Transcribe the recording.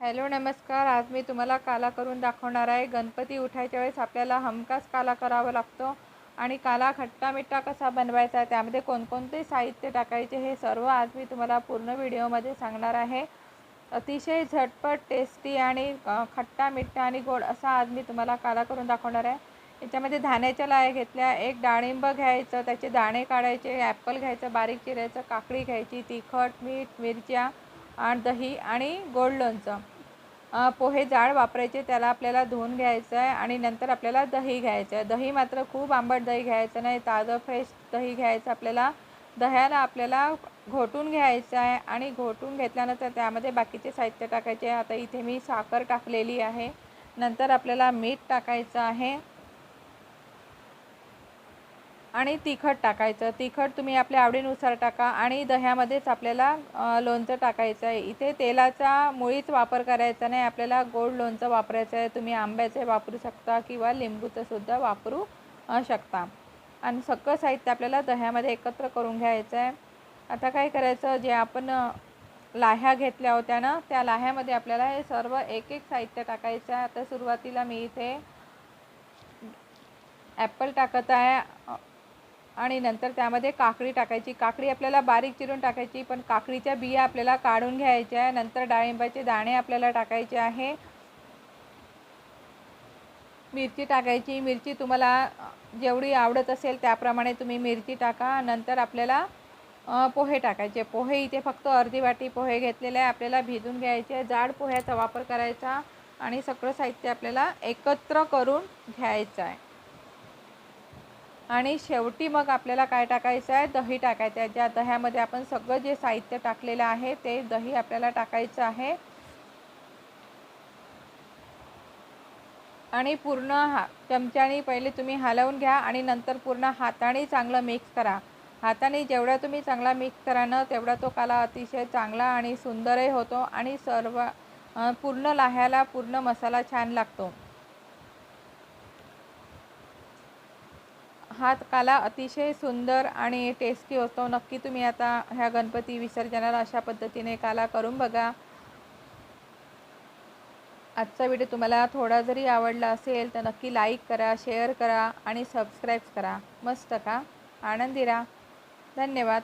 Hello नमस्कार. आज मी तुम्हाला काला करून दाखवणार आहे. गणपती उठायच्या वेळेस आपल्याला हमखास काला करावा लागतो आणि काला खट्टा मिठ्ठा कसा बनवायचा त्यामध्ये कोणकोणते साहित्य टाकायचे हे सर्व आज मी तुम्हाला पूर्ण व्हिडिओमध्ये सांगणार आहे. अतिशय झटपट टेस्टी आणि खट्टा मिठ्ठा आणि गोड असा आज मी तुम्हाला काला करून दाखवणार आहे. याच्यामध्ये धान्याच्या लाया घेतल्या. एक डाळिंब घ्यायचं त्याचे दाणे काढायचे ॲपल घ्यायचं बारीक चिरायचं काकडी घ्यायची तिखट मीठ मिरच्या आणि दही आणि गोड लोणचं. पोहे जाड वापरायचे त्याला आपल्याला धुवून घ्यायचं आहे आणि नंतर आपल्याला दही घ्यायचं आहे. दही मात्र खूप आंबट दही घ्यायचं नाही ताजं फ्रेश दही घ्यायचं आपल्याला. दह्याला आपल्याला घोटून घ्यायचं आहे आणि घोटून घेतल्यानंतर त्यामध्ये बाकीचे साहित्य टाकायचे आता इथे मी साखर टाकलेली आहे. नंतर आपल्याला मीठ टाकायचं आहे. आणि तिखट टाकायचं. तिखट तुम्ही आपल्या आवडीनुसार टाका आणि दह्यामध्येच आपल्याला लोणचं टाकायचं आहे. इथे तेलाचा मुळीच वापर करायचा नाही. आपल्याला गोड लोणचं वापरायचं आहे. तुम्ही आंब्याचे वापरू शकता किंवा लिंबूचं सुद्धा वापरू शकता. आणि सगळं साहित्य आपल्याला दह्यामध्ये एकत्र करून घ्यायचं आहे. आता काय करायचं? जे आपण लाह्या घेतल्या होत्या ना त्या लाह्यामध्ये आपल्याला हे सर्व एक एक साहित्य टाकायचं आहे. आता सुरुवातीला मी इथे ॲपल टाकत आहे. आणि नंतर त्यामध्ये काकडी टाकायची. काकडी आपल्याला बारीक चिरून टाकायची पण काकडीच्या बिया आपल्याला काढून घ्यायच्या. आहे नंतर डाळिंबाचे दाणे आपल्याला टाकायचे आहे. मिरची टाकायची. मिरची तुम्हाला जेवढी आवडत असेल त्याप्रमाणे तुम्ही मिरची टाका. नंतर आपल्याला पोहे टाकायचे. पोहे इथे फक्त अर्धी वाटी पोहे घेतलेले आहे. आपल्याला भिजून घ्यायचे जाड पोह्याचा वापर करायचा आणि सगळं साहित्य आपल्याला एकत्र करून घ्यायचं आहे. आणि शेवटी मग आपल्याला काय टाकायचं आहे? दही टाकायचं आहे. ज्या दह्यामध्ये आपण सगळं जे साहित्य टाकलेलं आहे ते दही आपल्याला टाकायचं आहे. आणि पूर्ण हा चमच्याने पहिले तुम्ही हलवून घ्या आणि नंतर पूर्ण हाताने चांगलं मिक्स करा. हाताने जेवढा तुम्ही चांगला मिक्स करा ना तेवढा तो काला अतिशय चांगला आणि सुंदरही होतो आणि सर्व पूर्ण लाह्याला पूर्ण मसाला छान लागतो. हा काला अतिशय सुंदर आणि टेस्टी होतो नक्की तुम्ही आता ह्या गणपती विसर्जनाला अशा पद्धतीने काला करून बघा. आजचा व्हिडिओ तुम्हाला थोडा जरी आवडला असेल तर नक्की लाईक करा शेअर करा आणि सबस्क्राईब करा. मस्त का? आनंदी राहा. धन्यवाद.